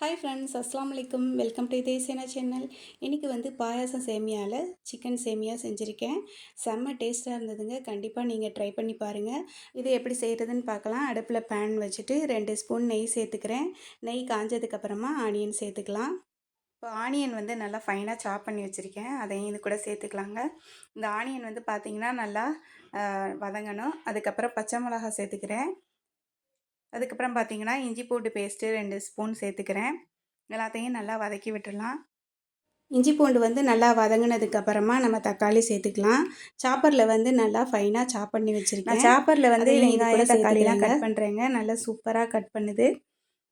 Hi friends அஸ்லாம் வலைக்கும் welcome to தேசியனா channel இன்றைக்கி வந்து பாயாசம் சேமியாவில் சிக்கன் சேமியா செஞ்சுருக்கேன். செம்ம டேஸ்ட்டாக இருந்ததுங்க. கண்டிப்பாக நீங்கள் ட்ரை பண்ணி பாருங்கள் இது எப்படி செய்கிறதுன்னு பார்க்கலாம். அடுப்பில் பேன் வச்சுட்டு ரெண்டு ஸ்பூன் நெய் சேர்த்துக்கிறேன். நெய் காஞ்சதுக்கப்புறமா ஆனியன் சேர்த்துக்கலாம். இப்போ ஆனியன் வந்து நல்லா ஃபைனாக சாப் பண்ணி வச்சுருக்கேன். அதையும் இது கூட சேர்த்துக்கலாங்க. இந்த ஆனியன் வந்து பார்த்திங்கன்னா நல்லா வதங்கணும். அதுக்கப்புறம் பச்சை மிளகா சேர்த்துக்கிறேன். அதுக்கப்புறம் பார்த்தீங்கன்னா இஞ்சி பூண்டு பேஸ்ட்டு ரெண்டு ஸ்பூன் சேர்த்துக்கிறேன். எல்லாத்தையும் நல்லா வதக்கி விட்டுடலாம் இஞ்சி பூண்டு வந்து நல்லா வதங்கினதுக்கு அப்புறமா நம்ம தக்காளி சேர்த்துக்கலாம். சாப்பரில் வந்து நல்லா ஃபைனாக சாப் பண்ணி வச்சுருக்கேன். சாப்பரில் வந்து வெங்காயம் தக்காளிலாம் கட் பண்ணுறேங்க நல்லா சூப்பராக கட் பண்ணுது.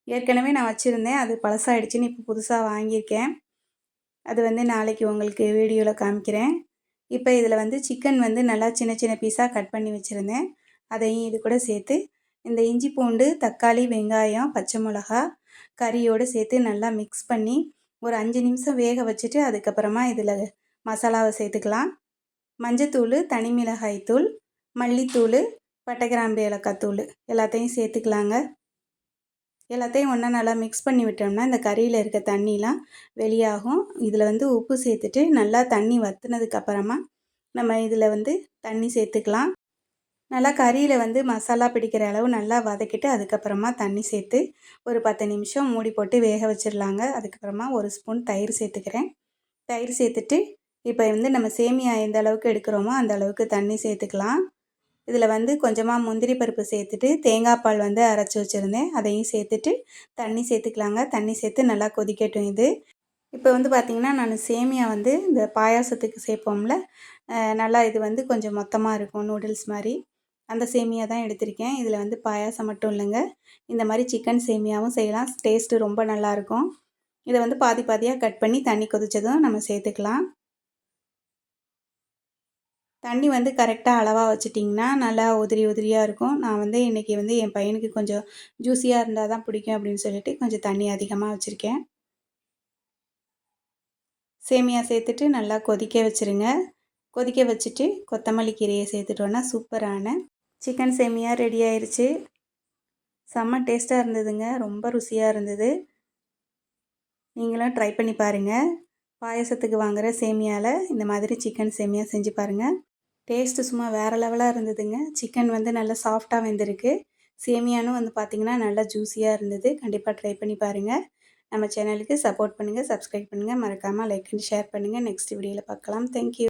ஏற்கனவே நான் வச்சுருந்தேன். அது பழசாயிடுச்சுன்னு இப்போ புதுசாக வாங்கியிருக்கேன். அது வந்து நாளைக்கு உங்களுக்கு வீடியோவில் காமிக்கிறேன். இப்போ இதில் வந்து சிக்கன் வந்து நல்லா சின்ன சின்ன பீஸாக கட் பண்ணி வச்சுருந்தேன். அதையும் இது கூட சேர்த்து இந்த இஞ்சி பூண்டு தக்காளி வெங்காயம் பச்சை மிளகா கறியோடு சேர்த்து நல்லா மிக்ஸ் பண்ணி ஒரு அஞ்சு நிமிஷம் வேக வச்சுட்டு அதுக்கப்புறமா இதில் மசாலாவை சேர்த்துக்கலாம். மஞ்சத்தூள் தனி மிளகாய் தூள் மல்லித்தூள் பட்டைக்கிராம்பு ஏலக்காத்தூள் எல்லாத்தையும் சேர்த்துக்கலாங்க. எல்லாத்தையும் ஒன்றா நல்லா மிக்ஸ் பண்ணி விட்டோம்னா இந்த கறியில் இருக்க தண்ணிலாம் வெளியாகும். இதில் வந்து உப்பு சேர்த்துட்டு நல்லா தண்ணி வற்றுனதுக்கப்புறமா நம்ம இதில் வந்து தண்ணி சேர்த்துக்கலாம். நல்லா கறியில் வந்து மசாலா பிடிக்கிற அளவு நல்லா வதக்கிட்டு அதுக்கப்புறமா தண்ணி சேர்த்து ஒரு பத்து நிமிஷம் மூடி போட்டு வேக வச்சிடலாங்க அதுக்கப்புறமா ஒரு ஸ்பூன் தயிர் சேர்த்துக்கிறேன். தயிர் சேர்த்துட்டு இப்போ வந்து நம்ம சேமியா எந்த அளவுக்கு எடுக்கிறோமோ அந்த அளவுக்கு தண்ணி சேர்த்துக்கலாம். இதில் வந்து கொஞ்சமாக முந்திரி பருப்பு சேர்த்துட்டு தேங்காய் பால் வந்து அரைச்சி வச்சுருந்தேன். அதையும் சேர்த்துட்டு தண்ணி சேர்த்துக்கலாங்க. தண்ணி சேர்த்து நல்லா கொதிக்கட்டும் இது. இப்போ வந்து பார்த்திங்கன்னா நான் சேமியா வந்து இந்த பாயாசத்துக்கு சேர்ப்போம்ல நல்லா இது வந்து கொஞ்சம் மொத்தமாக இருக்கும் நூடுல்ஸ் மாதிரி. அந்த சேமியா தான் எடுத்திருக்கேன். இதில் வந்து பாயாசம் மட்டும் இல்லைங்க. இந்த மாதிரி சிக்கன் சேமியாவும் செய்யலாம். டேஸ்ட்டு ரொம்ப நல்லாயிருக்கும் இதை வந்து பாதி பாதியாக கட் பண்ணி தண்ணி கொதித்ததும் நம்ம சேர்த்துக்கலாம். தண்ணி வந்து கரெக்டாக அளவாக வச்சிட்டிங்கன்னா நல்லா உதிரி உதிரியாக இருக்கும். நான் வந்து இன்றைக்கி வந்து என் பையனுக்கு கொஞ்சம் ஜூஸியாக இருந்தால் தான் பிடிக்கும் அப்படின்னு சொல்லிட்டு கொஞ்சம் தண்ணி அதிகமாக வச்சுருக்கேன். சேமியா சேர்த்துட்டு நல்லா கொதிக்க வச்சுருங்க. கொதிக்க வச்சுட்டு கொத்தமல்லி கீரையை சேர்த்துட்டோன்னா சூப்பரான சிக்கன் சேமியா ரெடி ஆயிடுச்சு செம்ம டேஸ்ட்டாக இருந்ததுங்க. ரொம்ப ருசியாக இருந்தது. நீங்களும் ட்ரை பண்ணி பாருங்கள் பாயசத்துக்கு வாங்குகிற சேமியாவில் இந்த மாதிரி சிக்கன் சேமியா செஞ்சு பாருங்கள் டேஸ்ட்டு சும்மா வேறு லெவலாக இருந்ததுங்க. சிக்கன் வந்து நல்லா சாஃப்டாக வெந்திருக்கு. சேமியானும் வந்து பார்த்திங்கன்னா நல்லா ஜூஸியாக இருந்தது. கண்டிப்பாக ட்ரை பண்ணி பாருங்கள் நம்ம சேனலுக்கு சப்போர்ட் பண்ணுங்கள் சப்ஸ்கிரைப் பண்ணுங்கள் மறக்காமல் லைக் அண்ட் ஷேர் பண்ணுங்கள் நெக்ஸ்ட் வீடியோவில் பார்க்கலாம். Thank you